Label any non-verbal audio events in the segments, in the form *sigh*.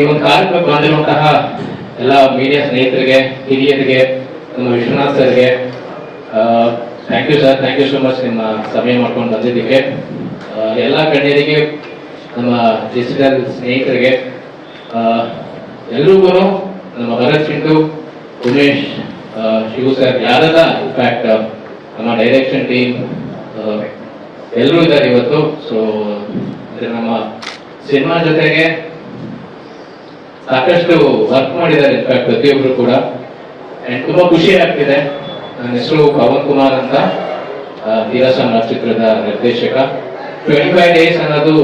ಈ ಒಂದು ಕಾರ್ಯಕ್ರಮಕ್ಕೆ ಬಂದಿರುವಂತಹ ಎಲ್ಲ ಮೀಡಿಯಾ ಸ್ನೇಹಿತರಿಗೆ, ಹಿರಿಯರಿಗೆ, ನಮ್ಮ ವಿಶ್ವನಾಥ್ ಸರ್ಗೆ thank you sir thank you so much ನಿಮ್ಮ ಸಮಯ ಮಾಡ್ಕೊಂಡು ಬಂದಿದ್ದಕ್ಕೆ ಎಲ್ಲ ಗಣ್ಯರಿಗೆ, ನಮ್ಮ ಡಿಜಿಟಲ್ ಸ್ನೇಹಿತರಿಗೆ ಎಲ್ರಿಗೂ ನಮ್ಮ ಭರತ್ ಸಿಂಧು, ಉಮೇಶ್ ಶಿವು ಸರ್ ಯಾರೆಲ್ಲ ಇನ್ಫ್ಯಾಕ್ಟ್ ನಮ್ಮ ಡೈರೆಕ್ಷನ್ ಟೀಮ್ ಎಲ್ಲರೂ ಇದ್ದಾರೆ ಇವತ್ತು. ಸೊ ನಮ್ಮ ಸಿನಿಮಾ ಜೊತೆಗೆ ಸಾಕಷ್ಟು ವರ್ಕ್ ಮಾಡಿದ್ದಾರೆ ಇನ್ಫ್ಯಾಕ್ಟ್ ಪ್ರತಿಯೊಬ್ರು ಕೂಡ. ಅಂಡ್ ತುಂಬಾ ಖುಷಿ ಆಗ್ತಿದೆ. ನನ್ನ ಹೆಸರು ಪವನ್ ಕುಮಾರ್ ಅಂತ ಆ, ಧೀರಸಂಗ ಚಿತ್ರದ ನಿರ್ದೇಶಕ. ಟ್ವೆಂಟಿ ಫೈವ್ ಡೇಸ್ ಅನ್ನೋದು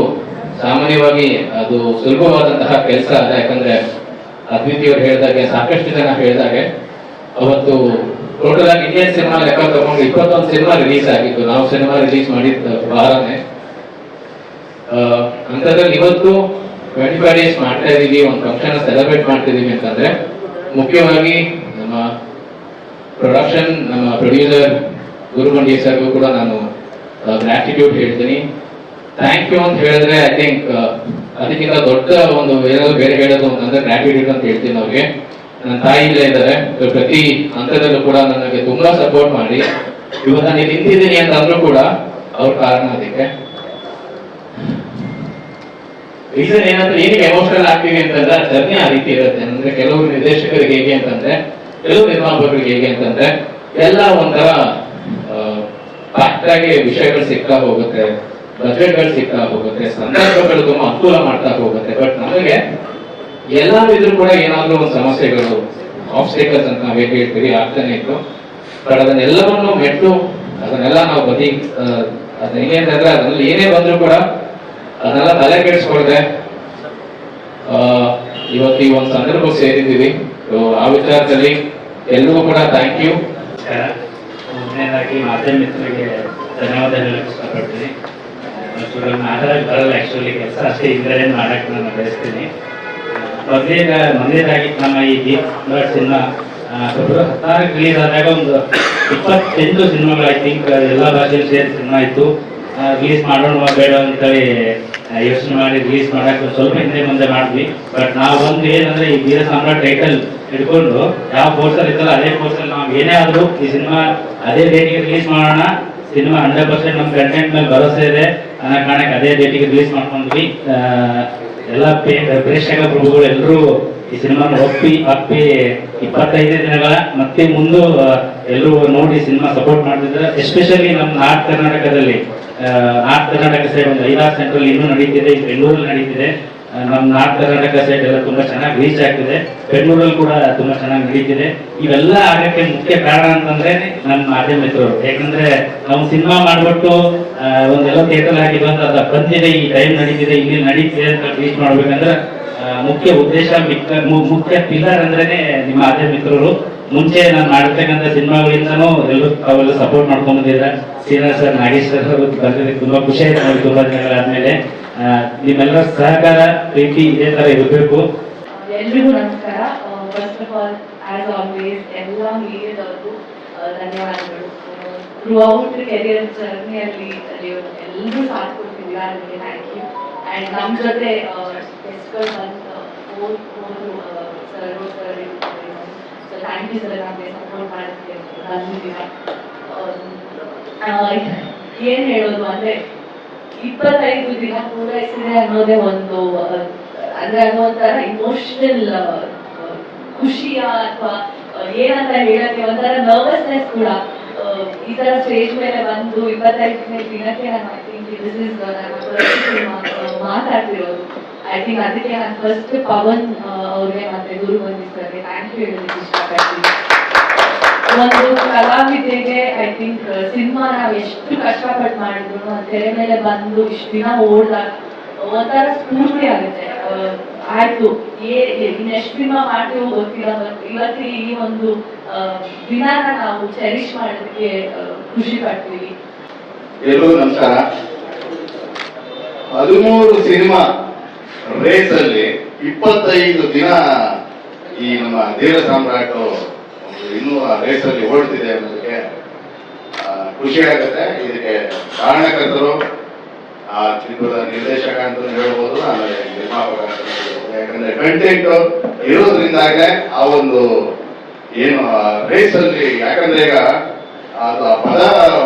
ಸಾಮಾನ್ಯವಾಗಿ ಅದು ಸುಲಭವಾದಂತಹ ಕೆಲಸ ಅಲ್ಲ. ಯಾಕಂದ್ರೆ ಅದ್ವಿತಿಯವರು ಹೇಳಿದಾಗೆ ಸಾಕಷ್ಟು ಜನ ಹೇಳಿದಾಗೆ ಅವತ್ತು ಟೋಟಲ್ ಆಗಿ ಇಂಡಿಯನ್ ಸಿನಿಮಾ ಲೆಕ್ಕ ತಗೊಂಡು ಇಪ್ಪತ್ತೊಂದು ಸಿನಿಮಾ ರಿಲೀಸ್ ಆಗಿತ್ತು. ನಾವು ಸಿನಿಮಾ ರಿಲೀಸ್ ಮಾಡಿದ ವಾರನೇ. ಅಂತದ್ರಲ್ಲಿ ಇವತ್ತು ಟ್ವೆಂಟಿ ಫೈವ್ ಡೇಸ್ ಮಾಡ್ತಾ ಇದ್ದೀವಿ ಒಂದು ಫಂಕ್ಷನ್ ಸೆಲೆಬ್ರೇಟ್ ಮಾಡ್ತಿದೀವಿ ಅಂತಂದ್ರೆ, ಮುಖ್ಯವಾಗಿ ನಮ್ಮ ಪ್ರೊಡಕ್ಷನ್ ನಮ್ಮ ಪ್ರೊಡ್ಯೂಸರ್ ಗುರುಮಂಡಿ ಸರ್ಗೂ ಕೂಡ ನಾನು ಗ್ರಾಟಿಟ್ಯೂಡ್ ಹೇಳ್ತೀನಿ. ಥ್ಯಾಂಕ್ ಯು ಅಂತ ಹೇಳಿದ್ರೆ ಐ ಥಿಂಕ್ ಅದಕ್ಕಿಂತ ದೊಡ್ಡ ಒಂದು ಏನಾದರೂ ಬೇರೆ ಹೇಳೋದು ಅಂತಂದ್ರೆ ಗ್ರಾಟಿಟ್ಯೂಡ್ ಅಂತ ಹೇಳ್ತೀನಿ ಅವ್ರಿಗೆ. ನನ್ನ ತಾಯಿ ಇಲ್ಲೇ ಇದ್ದಾರೆ ಪ್ರತಿ ಹಂತದಲ್ಲೂ ಕೂಡ ನನಗೆ ತುಂಬಾ ಸಪೋರ್ಟ್ ಮಾಡಿ. ಇವತ್ತು ನಾನು ನಿಂತಿದ್ದೀನಿ ಅಂತಂದ್ರೂ ಕೂಡ ಅವ್ರ ಕಾರಣ ಅದಕ್ಕೆ. ರೀಸನ್ ಏನಂದ್ರೆ ಏನಿಗೆ ಎಮೋಷನಲ್ ಆಗ್ತೀವಿ ಅಂತಂದ್ರೆ ಜರ್ನಿ ಆ ರೀತಿ ಇರುತ್ತೆ. ಅಂದ್ರೆ ಕೆಲವು ನಿರ್ದೇಶಕರಿಗೆ ಹೇಗೆ ಅಂತಂದ್ರೆ, ಕೆಲವು ನಿರ್ಮಾಪಕರಿಗೆ ಹೇಗೆ ಅಂತಂದ್ರೆ, ಎಲ್ಲ ಒಂಥರ ಆಗಿ ವಿಷಯಗಳು ಸಿಗ್ತಾ ಹೋಗುತ್ತೆ ಬಜೆಟ್ಗಳು ಸಿಗ್ತಾ ಹೋಗುತ್ತೆ, ಸಂದರ್ಭಗಳು ತುಂಬಾ ಅನುಕೂಲ ಮಾಡ್ತಾ ಹೋಗುತ್ತೆ. ಬಟ್ ನಮಗೆ ಎಲ್ಲಾರು ಇದ್ರೂ ಕೂಡ ಏನಾದ್ರೂ ಒಂದು ಸಮಸ್ಯೆಗಳು ಆಬ್ಸ್ಟೇಕಲ್ಸ್ ಅಂತ ನಾವ್ ಹೇಗೆ ಹೇಳ್ತೀವಿ, ಆಗ್ತಾನೆ ಇತ್ತು. ಬಟ್ ಅದನ್ನೆಲ್ಲವನ್ನು ಮೆಟ್ಟು, ಅದನ್ನೆಲ್ಲ ನಾವು ಬದಿ ಹೇಗೆ ಅಂತಂದ್ರೆ ಅದ್ರಲ್ಲಿ ಏನೇ ಬಂದ್ರು ಕೂಡ ಅದನ್ನೆಲ್ಲ ತಲೆ ಕೆಡಿಸ್ಕೊಳ್ದೆ. ಇವತ್ತು ಈ ಒಂದು ಸಂದರ್ಭ ಸೇರಿದ್ದೀವಿ. ಆ ವಿಚಾರದಲ್ಲಿ ಎಲ್ರಿಗೂ ಕೂಡ ಥ್ಯಾಂಕ್ ಯು ಮೊದಲನೇದಾಗಿ ಧನ್ಯವಾದ ಹೇಳಕ್ಕೆ ಇಷ್ಟಪಡ್ತೀನಿ. ಮಾತಾಡಕ್ಕೆ ಬರಲ್ಲ ಆ್ಯಕ್ಚುಲಿ ಕೆಲಸ ಅಷ್ಟೇ ಇದ್ರಲ್ಲೇ ಮಾಡಕ್ಕೆ ನಾನು ಬಯಸ್ತೀನಿ. ಮೊದಲೇಗ ಮೊದಲನೇದಾಗಿ ನಮ್ಮ ಈ ದೀಪ್ ಸಿನಿಮಾ ಫೆಬ್ರವರಿ ಹತ್ತಾರಕ್ಕೆ ರಿಲೀಸ್ ಆದಾಗ ಒಂದು ಇಪ್ಪತ್ತೆಂಟು ಸಿನಿಮಾಗಳು ಐ ಥಿಂಕ್ ಎಲ್ಲ ಭಾಷೆಯಲ್ಲಿ ಸೇರಿ ಸಿನಿಮಾ ಇತ್ತು ರಿಲೀಸ್ ಮಾಡೋಣ ಬೇಡ ಅಂತೇಳಿ ಯೋಚನೆ ಮಾಡಿ ರಿಲೀಸ್ ಮಾಡಕ್ಕೆ ಸ್ವಲ್ಪ ಹಿಂದೆ ಮುಂದೆ ಮಾಡಿದ್ವಿ. ಬಟ್ ನಾವು ಒಂದು ಏನಂದ್ರೆ ಈ ವೀರ ಸಾಮ್ರಾಟ್ ಟೈಟಲ್ ಹಿಡ್ಕೊಂಡು ಯಾವ ಪೋಸ್ಟರ್ ಇತ್ತಲ್ಲ ಅದೇ ಪೋಸ್ಟರ್ ನಾವು ಏನೇ ಆದ್ರೂ ಈ ಸಿನಿಮಾ ಅದೇ ಡೇಟಿಗೆ ರಿಲೀಸ್ ಮಾಡೋಣ. ಸಿನಿಮಾ ಹಂಡ್ರೆಡ್ ಪರ್ಸೆಂಟ್ ನಮ್ಮ ಕಂಟೆಂಟ್ ಮೇಲೆ ಭರವಸೆ ಇದೆ ಅನ್ನೋ ಕಾರಣಕ್ಕೆ ಅದೇ ಡೇಟಿಗೆ ರಿಲೀಸ್ ಮಾಡ್ಕೊಂಡ್ವಿ. ಎಲ್ಲ ಪ್ರೇಕ್ಷಕ ಪ್ರಭುಗಳು ಎಲ್ಲರೂ ಈ ಸಿನಿಮಾನ ಒಪ್ಪಿ, ಅಪ್ಪಿ ಇಪ್ಪತ್ತೈದು ದಿನಗಳ ಮತ್ತೆ ಮುಂದೆ ಎಲ್ಲರೂ ನೋಡಿ ಸಿನಿಮಾ ಸಪೋರ್ಟ್ ಮಾಡ್ತಿದ್ದಾರೆ. ಎಸ್ಪೆಷಲಿ ನಮ್ಮ ನಾರ್ತ್ ಕರ್ನಾಟಕದಲ್ಲಿ ನಾರ್ತ್ ಕರ್ನಾಟಕ ಸೈಡ್ ಒಂದು ಐದಾರು ಸೆಂಟ್ರಲ್ ಇನ್ನೂ ನಡೀತಿದೆ ಈ ಬೆಂಗಳೂರಲ್ಲಿ ನಡೀತಿದೆ. ನಮ್ಮ ನಾರ್ತ್ ಕರ್ನಾಟಕ ಸೈಡ್ ಎಲ್ಲ ತುಂಬಾ ಚೆನ್ನಾಗಿ ರೀಚ್ ಆಗ್ತಿದೆ. ಬೆಂಗಳೂರಲ್ಲಿ ಕೂಡ ತುಂಬಾ ಚೆನ್ನಾಗಿ ನಡೀತಿದೆ. ಇವೆಲ್ಲ ಆಗಕ್ಕೆ ಮುಖ್ಯ ಕಾರಣ ಅಂತಂದ್ರೆ ನಮ್ಮ ಮಾಧ್ಯಮ ಮಿತ್ರರು. ಯಾಕಂದ್ರೆ ನಾವು ಸಿನಿಮಾ ಮಾಡ್ಬಿಟ್ಟು ಒಂದೆಲ್ಲ ಥಿಯೇಟರ್ ಹಾಕಿದ್ವಿ ಅಂತ ಅದು ಬಂದಿದೆ, ಈ ಟೈಮ್ ನಡೀತಿದೆ, ಇಲ್ಲಿ ನಡೀತಿದೆ ಅಂತ ರೀಚ್ ಮಾಡ್ಬೇಕಂದ್ರೆ ಮುಖ್ಯ ಉದ್ದೇಶ ಮುಖ್ಯ ಪಿಲ್ಲರ್ ಅಂದ್ರೇನೆ ನಿಮ್ಮ ಮಾಧ್ಯಮ ಮಿತ್ರರು. ಮುಂಚೆ ನಾನು ಮಾಡಿರ್ತಕ್ಕಂಥ ಸಿನಿಮಾಗಳಿಂದನೂ ಎಲ್ಲರೂ ತಾವೆಲ್ಲ ಸಪೋರ್ಟ್ ಮಾಡ್ಕೊಂಡು ಬಂದಿದ್ದಾರೆ. ಶ್ರೀನಾಥ್ ಸರ್, ನಾಗೇಶ್ ಸರ್ ಅವರು ಬಂದಿದ್ದಕ್ಕೆ ತುಂಬಾ ಖುಷಿ ಆಯ್ತು ನೋಡಿ ತುಂಬಾ ದಿನಗಳಾದ್ಮೇಲೆ. ನಿಮ್ಮೆಲ್ಲರ ಸಹಕಾರ, ಪ್ರೀತಿ ಇದೇ ತರ ಇರಬೇಕು. ಎಲ್ರಿಗೂ ನಮಸ್ಕಾರ. First of all as always ಎಲ್ಲ ಮೀಡಿಯಾದವ್ರಿಗೂ ಧನ್ಯವಾದಗಳು. ಥ್ರೂ ಔಟ್ ಕೆರಿಯರ್ ಜರ್ನಿಯಲ್ಲಿ ಎಲ್ಲರೂ ಸಾಥ್ ಕೊಡ್ತಿದ್ದೀರಾ ಅದಕ್ಕೆ ಥ್ಯಾಂಕ್ ಯು ಆ್ಯಂಡ್ ನಮ್ಮ ಜೊತೆ ಗೆಸ್ಟ್ಗಳು ಬಂದು ಓದ್ ಓದು ಸರ್ ಸರ್ ಸರ್ ನಮಗೆ ಸಪೋರ್ಟ್ ಏನು ಹೇಳೋದು ಅಂದ್ರೆ, ಇಪ್ಪತ್ತೈದು ದಿನ ಪೂರೈಸಿದೆ ಅನ್ನೋದೇ ಒಂದು ಅಂದ್ರೆ ಅದು ಒಂಥರ ಇಮೋಷನಲ್ ಖುಷಿಯ ಅಥವಾ ಏನಂತ ಹೇಳಕ್ಕೆ ಒಂಥರ ನರ್ವಸ್ನೆಸ್ ಕೂಡ ಈ ತರ ಸ್ಟೇಜ್ ಮೇಲೆ ಬಂದು ಇಪ್ಪತ್ತೈದನೇ ದಿನಕ್ಕೆ ನಾನು I think this is I think ಅದಕ್ಕೆ ನಾನು ಫಸ್ಟ್ ಪವನ್ ಅವ್ರಿಗೆ ಮತ್ತೆ ಗುರು ಬಂದಿದ್ದಾರೆ ಥ್ಯಾಂಕ್ ಯು ಹೇಳೋದಕ್ಕೆ ಇಷ್ಟಪಡ್ತೀನಿ. ಒಂದು ಕಲಾವಿದೆಗೆ ಐ ಥಿಂಕ್ ಸಿನಿಮಾ ನಾವು ಎಷ್ಟು ಕಷ್ಟಪಟ್ಟು ಮಾಡಿದ್ರು ತೆರೆ ಮೇಲೆ ಬಂದು ಇಷ್ಟು ದಿನ ಓಡ್ದಾಗ ಒಂಥರ ಸ್ಫೂರ್ತಿ ಆಗುತ್ತೆ. ಆಯ್ತು, ಏ ಇನ್ನೆಷ್ಟು ದಿನ ಮಾಡ್ತೀವೋ ಗೊತ್ತಿಲ್ಲ, ಬಟ್ ಇವತ್ತು ಈ ಒಂದು ದಿನಾನ ನಾವು ಚೆರಿಶ್ ಮಾಡೋದಕ್ಕೆ ಖುಷಿ ಪಡ್ತೀವಿ. ಎಲ್ರಿಗೂ ನಮಸ್ಕಾರ. ಹದಿಮೂರು ಸಿನಿಮಾ ರೇಸ್ ಅಲ್ಲಿ ಇಪ್ಪತ್ತೈದು ದಿನ ಈ ನಮ್ಮ ಧೀರ ಸಾಮ್ರಾಟ್ ಇನ್ನೂ ಆ ರೇಸ್ ಅಲ್ಲಿ ಓಡ್ತಿದೆ ಅನ್ನೋದಕ್ಕೆ ಖುಷಿ ಆಗುತ್ತೆ ಇದಕ್ಕೆ ಕಾರಣಕರ್ತರು, ಆ ಚಿತ್ರದ ನಿರ್ದೇಶಕ ಅಂತ ಹೇಳ್ಬೋದು, ಆಮೇಲೆ ನಿರ್ಮಾಪಕ. ಯಾಕಂದ್ರೆ ಕಂಟೆಂಟ್ ಇರೋದ್ರಿಂದಾಗಲೇ ಆ ಒಂದು ಏನು ರೇಸ್ ಅಲ್ಲಿ ಯಾಕಂದ್ರೆ ಈಗ ಅದು ಆ ಪದ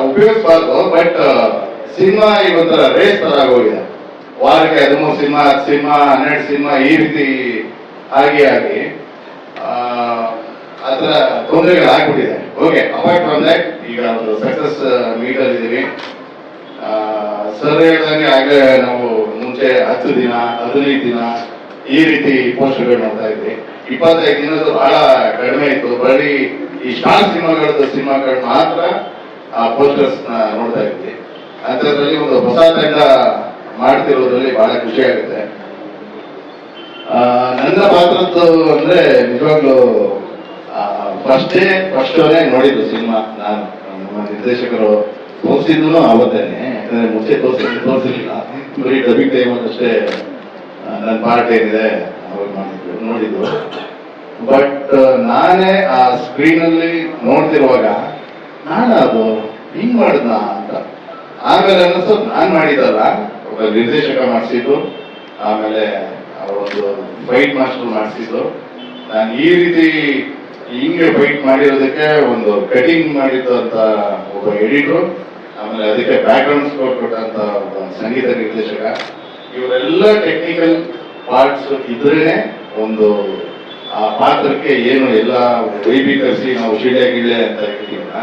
ಉಪಯೋಗಿಸಬಾರ್ದು ಬಟ್ ಸಿನಿಮಾ ಇವತ್ತರ ರೇಸ್ ತರ ಆಗೋಗಿದೆ ವಾರಕ್ಕೆ ಹದಿಮೂರು ಸಿನಿಮಾ, ಹತ್ತು ಸಿನಿಮಾ, ಹನ್ನೆರಡು ಸಿನಿಮಾ ಈ ರೀತಿ ಆಗಿ ಆಗಿ ಅದರ ತೊಂದರೆಗಳು ಆಗ್ಬಿಟ್ಟಿದೆ. ಓಕೆ ಅಪಾರ್ಟ್ ಫ್ರಮ್ ದಟ್ ಈಗ ಒಂದು ಸಕ್ಸಸ್ ಮೀಟರ್ ಇದ್ದೀವಿ ಸರ್ ಹೇಳ್ದಂಗೆ ಆಗಲೇ ನಾವು ಮುಂಚೆ ಹತ್ತು ದಿನ, ಹದಿನೈದು ದಿನ ಈ ರೀತಿ ಪೋಸ್ಟರ್ಗಳು ನೋಡ್ತಾ ಇದ್ವಿ. ಇಪ್ಪತ್ತೈದು ದಿನದ್ದು ಬಹಳ ಕಡಿಮೆ ಇತ್ತು. ಬರೀ ಈ ಸ್ಟಾರ್ ಸಿನಿಮಾಗಳದ್ದು ಸಿನಿಮಾಗಳು ಮಾತ್ರ ಆ ಪೋಸ್ಟರ್ಸ್ ನೋಡ್ತಾ ಇದ್ವಿ. ಅಂಥದ್ರಲ್ಲಿ ಒಂದು ಹೊಸ ತಂಡ ಮಾಡ್ತಿರೋದ್ರಲ್ಲಿ ಬಹಳ ಖುಷಿ ಆಗುತ್ತೆ. ನನ್ನ ಪಾತ್ರದ್ದು ಅಂದ್ರೆ ನಿಜವಾಗ್ಲೂ ಫಸ್ಟ್ ಡೇ ಫಸ್ಟ್ ಅವರೇ ನೋಡಿದ್ದು ಸಿನಿಮಾ. ನಾನು, ನಮ್ಮ ನಿರ್ದೇಶಕರು ತೋರಿಸಿದ್ರು ಅವತ್ತೇನೆ ಯಾಕಂದ್ರೆ ಮುಂಚೆ ತೋರಿಸಿ ತೋರಿಸಿರ್ಲಿಲ್ಲ. ಬರೀ ಡಬ್ಬಿಂಗ್ ಟೈಮ್ ಅಷ್ಟೇ ನನ್ನ ಪಾರ್ಟ್ ಏನಿದೆ, ಅವ್ರು ಮಾಡಿದ್ರು, ನೋಡಿದ್ದು. ಬಟ್, ನಾನೇ ಆ ಸ್ಕ್ರೀನ್ ಅಲ್ಲಿ ನೋಡ್ತಿರುವಾಗ ನಾನು ಅದು ಹಿಂಗ್ ಮಾಡಿದ್ನ ಅಂತ. ಆಮೇಲೆ ಅನ್ನಿಸ್ತು, ನಾನ್ ಮಾಡಿದಲ್ಲ ನಿರ್ದೇಶಕ ಮಾಡಿಸಿದ್ದು ಆಮೇಲೆ ಒಂದು ಫೈಟ್ ಮಾಸ್ಟರ್ ಮಾಡಿಸಿದ್ದು ನಾನು ಈ ರೀತಿ ಹಿಂಗೆ ಫೈಟ್ ಮಾಡಿರೋದಕ್ಕೆ ಒಂದು ಕಟಿಂಗ್ ಮಾಡಿದ್ದು ಅಂತ ಒಬ್ಬ ಎಡಿಟ್ರು ಆಮೇಲೆ ಅದಕ್ಕೆ ಬ್ಯಾಕ್ ಗ್ರೌಂಡ್ ಸ್ಕೋರ್ ಕೊಟ್ಟಂತ ಒಬ್ಬ ಸಂಗೀತ ನಿರ್ದೇಶಕ. ಇವರೆಲ್ಲ ಟೆಕ್ನಿಕಲ್ ಪಾರ್ಟ್ಸ್ ಇದ್ರೇನೆ ಒಂದು, ಆ ಪಾತ್ರಕ್ಕೆ ಏನು ಎಲ್ಲ ವೈಭೀಕರಿಸಿ ನಾವು ಶಿಳೆ ಗಿಳೆ ಅಂತ ಹೇಳ್ತೀವಲ್ಲ,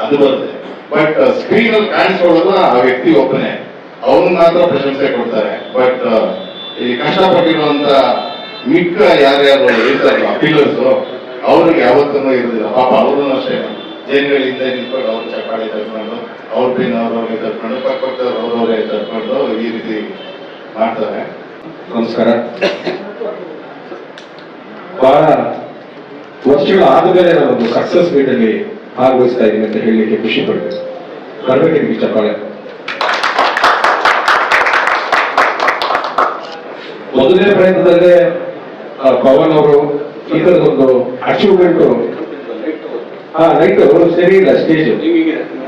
ಅದು ಬರುತ್ತೆ. ಬಟ್ ಸ್ಕ್ರೀನ್ ಅಲ್ಲಿ ಕಾಣಿಸ್ಕೊಳ್ಳೋದು ಆ ವ್ಯಕ್ತಿ ಒಬ್ಬನೇ. ಅವನು ಮಾತ್ರ ಪ್ರಶಂಸೆ ಕೊಡ್ತಾರೆ. ಬಟ್ ಇಲ್ಲಿ ಕಷ್ಟಪಟ್ಟಿರುವಂತ ಮಿಕ್ಕ ಯಾರ್ಯಾರು ಇರ್ತಾರಲ್ಲ ಅಪಿಲರ್ಸ್ ಅವ್ರಿಗೆ ಯಾವತ್ತೂ ಇರುದಿಲ್ಲ. ಪಾಪ ಅವರು ಅಷ್ಟೇ. ಜೈನ್ಗಳಿಂದ ನಿಂತ್ಕೊಂಡು ಅವ್ರ ಚಪ್ಪಾಳಿ ತರ್ಕೊಂಡು ಅವ್ರ ಬಿನ್ ಅವ್ರವ್ರಿಗೆ ತರ್ಕೊಂಡು ಪಕ್ಕ ಪಕ್ಕದವ್ರು ಅವ್ರವ್ರೇ ತರ್ಕೊಂಡು ಈ ರೀತಿ ಮಾಡ್ತಾರೆ. ನಮಸ್ಕಾರ. ಬಹಳ ವರ್ಷಗಳ ಆದ್ಮೇಲೆ ನಾನೊಂದು ಸಕ್ಸಸ್ ಮೀಟ್ ಅಲ್ಲಿ ಭಾಗವಹಿಸ್ತಾ ಇದ್ದೀನಿ ಅಂತ ಹೇಳಲಿಕ್ಕೆ ಖುಷಿ ಪಡ್ತೇನೆ. ಬರ್ಬೇಕು ನಿಮಗೆ ಚಪ್ಪಾಳೆ? ಮೊದಲನೇ ಪ್ರಯತ್ನದಲ್ಲೇ ಪವನ್ ಅವರು ಈ ತರದೊಂದು ಅಚೀವ್ಮೆಂಟ್ ಹಾ ರೈಟ್ ಸರಿ ಇಲ್ಲ ಸ್ಟೇಜ್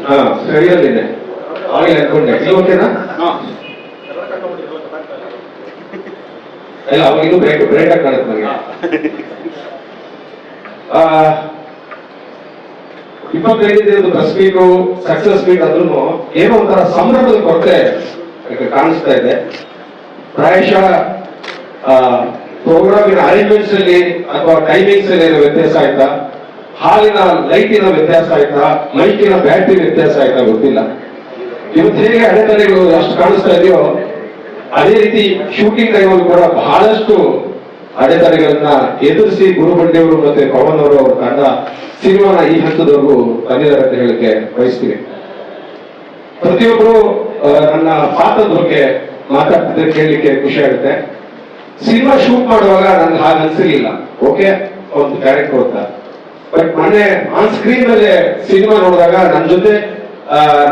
ಹಾ ಸರಿಯಲ್ಲಿದೆ. ಆಗಲೇ ಅನ್ಕೊಂಡೆ. ಓಕೆನಾ? ಇಲ್ಲ ಅವಾಗ ಇನ್ನೂ ಬ್ರೇಕ್ ಆಗಿ ಕಾಣುತ್ತೆ ನನಗೆ ಆ, ಇಪ್ಪತ್ತೈದು ದಿನದ ಪ್ರೆಸ್ ಮೀಟು ಸಕ್ಸಸ್ ಮೀಟ್ ಆದ್ರೂ ಏನೋ ಒಂಥರ ಸಂಭ್ರಮದ ಕೊರತೆ ಕಾಣಿಸ್ತಾ ಇದೆ. ಪ್ರಾಯಶಃ ಪ್ರೋಗ್ರಾಮಿನ ಅರೇಂಜ್ಮೆಂಟ್ಸ್ ಅಲ್ಲಿ ಅಥವಾ ಟೈಮಿಂಗ್ಸ್ ಅಲ್ಲಿ ವ್ಯತ್ಯಾಸ ಆಯ್ತಾ? ಹಾಲಿನ ಲೈಟಿನ ವ್ಯತ್ಯಾಸ ಆಯ್ತಾ? ಮೈಕಿನ ಬ್ಯಾಟ್ರಿ ವ್ಯತ್ಯಾಸ ಆಯ್ತಾ ಗೊತ್ತಿಲ್ಲ. ಇವತ್ತು ಹೇಗೆ ಅಡೆತಡೆಗಳು ಅಷ್ಟು ಕಾಣಿಸ್ತಾ ಇದೆಯೋ? ಅದೇ ರೀತಿ ಶೂಟಿಂಗ್ ಟೈಮಲ್ಲಿ ಕೂಡ ಬಹಳಷ್ಟು ಅಡೆತಡೆಗಳನ್ನ ಎದುರಿಸಿ ಗುರುಬಂಡೆಯವರು ಮತ್ತೆ ಪವನ್ ಅವರು ಅವರ ತಂಡ ಸಿನಿಮಾನ ಈ ಹಂತದವರೆಗೂ ತಂದಿದ್ದಾರೆ ಅಂತ ಹೇಳಕ್ಕೆ ಬಯಸ್ತೀವಿ ಪ್ರತಿಯೊಬ್ಬರು ನನ್ನ ಪಾತ್ರದ ಬಗ್ಗೆ ಮಾತಾಡ್ತಿದ್ರೆ ಕೇಳಲಿಕ್ಕೆ ಖುಷಿ ಆಗುತ್ತೆ. ಸಿನಿಮಾ ಶೂಟ್ ಮಾಡುವಾಗ ನನ್ಗೆ ಹಾಗೆ ಅನ್ಸಿರ್ಲಿಲ್ಲ ಓಕೆ? ಒಂದು ಕ್ಯಾರೆಕ್ಟರ್ ಅಂತ ಬಟ್ ಮೊನ್ನೆ ಆನ್ ಸ್ಕ್ರೀನ್ ಮೇಲೆ ಸಿನಿಮಾ ನೋಡಿದಾಗ ನನ್ನ ಜೊತೆ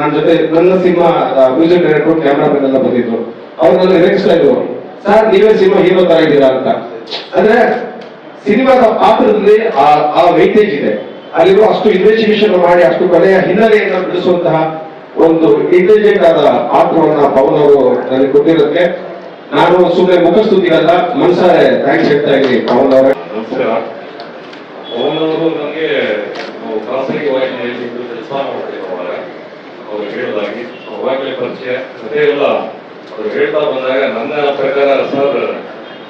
ನನ್ನ ಜೊತೆ ನನ್ನ ಸಿನಿಮಾ ಮ್ಯೂಸಿಕ್ ಡೈರೆಕ್ಟರ್ ಕ್ಯಾಮ್ರಾಮನ್ ಎಲ್ಲ ಬಂದಿದ್ರು. ಅವ್ರು ನನ್ನ ರೇಗಿಸ್ತಾ ಇದ್ರು. ಸರ್, ನೀವೇ ಸಿನಿಮಾ ಹೀರೋ ತರ ಇದ್ದೀರಾ ಅಂತ. ಅಂದ್ರೆ ಸಿನಿಮಾದ ಪಾತ್ರದಲ್ಲಿ ಆ ವೈಟೇಜ್ ಇದೆ. ಅಲ್ಲಿರೋ ಅಷ್ಟು ಇನ್ವೆಸ್ಟಿಗೇಷನ್ ಮಾಡಿ, ಅಷ್ಟು ಕಲೆಯ ಹಿನ್ನೆಲೆಯನ್ನು ಬಿಡಿಸುವಂತಹ ಒಂದು ಇಂಟೆಲಿಜೆಂಟ್ ಆದ ಪಾತ್ರವನ್ನ ಪವನ್ ಅವರು ನನಗೆ ಕೊಟ್ಟಿರೋದಕ್ಕೆ ನಾನು ಸುಮ್ಮನೆ ಮುಖಸ್ತುತಿಗಲ್ಲ ಮನಸಾರೆ ಥ್ಯಾಂಕ್ಸ್ ಹೇಳ್ತಾ ಇದ್ದೀನಿ. ಪವನ್ ಅವರೇ. ನಮಸ್ಕಾರ ಅವನವರು ನನಗೆ ಖಾಸಗಿ ವಾಹಿನಿಯಲ್ಲಿ ಕೆಲಸ ಅವರು. ಅವ್ರು ಅವಾಗಲೇ ಪರಿಚಯ. ಅದೇ ಎಲ್ಲ, ಅವ್ರು ಹೇಳ್ತಾ ಬಂದಾಗ ನನ್ನ ಪ್ರಕಾರ ಸರ್,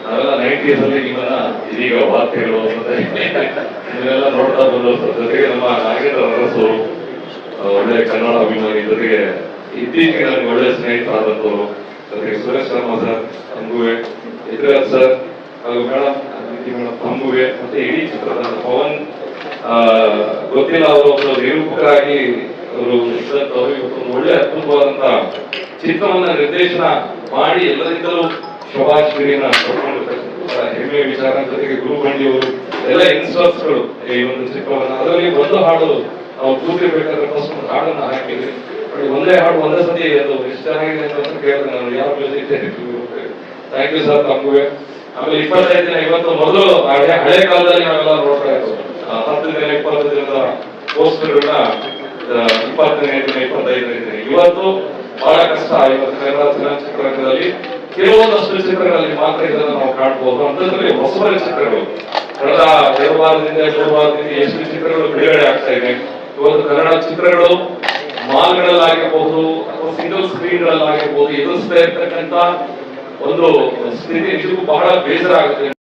ನಾವೆಲ್ಲ ನೈಂಟೀಸ್ ಅಲ್ಲಿ ನಿಮ್ಮನ್ನ ಇದೀಗ ವಾರ್ತೆಗಳು *laughs* ನೀವೆಲ್ಲ ನೋಡ್ತಾ ಬಂದವರು ಜೊತೆಗೆ ನಮ್ಮ ನಾಗೇಂದ್ರ ಅರಸು ಒಳ್ಳೆ ಕನ್ನಡ ಅಭಿಮಾನಿ ಜೊತೆಗೆ ಇತ್ತೀಚೆಗೆ ನನಗೆ ಒಳ್ಳೆ ಸ್ನೇಹಿತರಾದಂಥವ್ರು ಜೊತೆಗೆ ಸುರೇಶ್ ಶರ್ಮಾ ಸರ್ ತಂಗುವೆ ಯದುರಾಜ್ ಸರ್, ಹಾಗೂ ಮೇಡಮ್ ಅದಿತಿ ಮೇಡಮ್ ಮತ್ತೆ ಇಡೀ ಚಿತ್ರದ ಪವನ್ ಗೊತ್ತಿಲ್ಲ ಅವರು ಒಬ್ಬರು ನಿರೂಪಕರಾಗಿ ಅವರು ಒಳ್ಳೆ ಅದ್ಭುತವಾದಂತ ಚಿತ್ರವನ್ನ ನಿರ್ದೇಶನ ಮಾಡಿ ಎಲ್ಲರಿಂದಲೂ ಶುಭಾಶಯನ ಹೆಮ್ಮೆಯ ವಿಚಾರ ಜೊತೆಗೆ ಗುರುಬಂಡಿಯವರು ಎಲ್ಲ ಇನ್ಸ್ಟರ್ಸ್ಗಳು ಈ ಒಂದು ಚಿತ್ರವನ್ನ. ಅದರಲ್ಲಿ ಒಂದು ಹಾಡು ನಾವು ಕೂತಿರ್ಬೇಕಾದ್ರೆ ಫಸ್ಟ್ ಒಂದು ಹಾಡನ್ನ ಹಾಕಿದ್ವಿ ನೋಡಿ ಒಂದೇ ಹಾಡು, ಒಂದೇ ಸತಿ ಅದು ಎಷ್ಟು ಚೆನ್ನಾಗಿದೆ ಅಂತ ಕೇಳ್ತೇನೆ ನಾನು. ಯಾವ ಮ್ಯೂಸಿಕ್ ಥ್ಯಾಂಕ್ ಯು ಸರ್ ತಮಗೂ ಆಮೇಲೆ ಇಪ್ಪತ್ತೈದು ದಿನ, ಇವತ್ತು ಮೊದಲು ಹಳೆ ಹಳೆ ಕಾಲದಲ್ಲಿ ನಾವೆಲ್ಲ ನೋಡ್ತಾ ಇದ್ವಿ. ಹತ್ತು ದಿನ ಇಪ್ಪತ್ತು ದಿನದ ಪೋಸ್ಟ್ಗಳನ್ನ ಇಪ್ಪತ್ತನೇ ದಿನ, ಇಪ್ಪತ್ತೈದನೇ ದಿನ. ಇವತ್ತು ಬಹಳ ಕಷ್ಟ. ಇವತ್ತು ಕನ್ನಡ ಚಲನಚಿತ್ರರಂಗದಲ್ಲಿ ಕೆಲವೊಂದಷ್ಟು ಚಿತ್ರಗಳಲ್ಲಿ ಮಾತ್ರ ಇದನ್ನ ನಾವು ಕಾಣಬಹುದು ಅಂತಂದ್ರೆ ಹೊಸ ಚಿತ್ರಗಳು. ಕಳೆದ ಎರಡು ವಾರದಿಂದ ಮೂರು ವಾರದಿಂದ ಎಷ್ಟು ಚಿತ್ರಗಳು ಬಿಡುಗಡೆ ಆಗ್ತಾ ಇದೆ ಇವತ್ತು ಕನ್ನಡ ಚಿತ್ರಗಳು ಮಾಲ್ಗಳಲ್ಲಾಗಿರ್ಬೋದು ಅಥವಾ ಸಿಂಗಲ್ ಸ್ಕ್ರೀನ್ಗಳಲ್ಲಾಗಿರ್ಬೋದು ಎದುರಿಸ್ತಾ ಇರ್ತಕ್ಕಂತ ಒಂದು ಸ್ಥಿತಿ ನಿಜಕ್ಕೂ ಬಹಳ ಬೇಸರ ಆಗುತ್ತೆ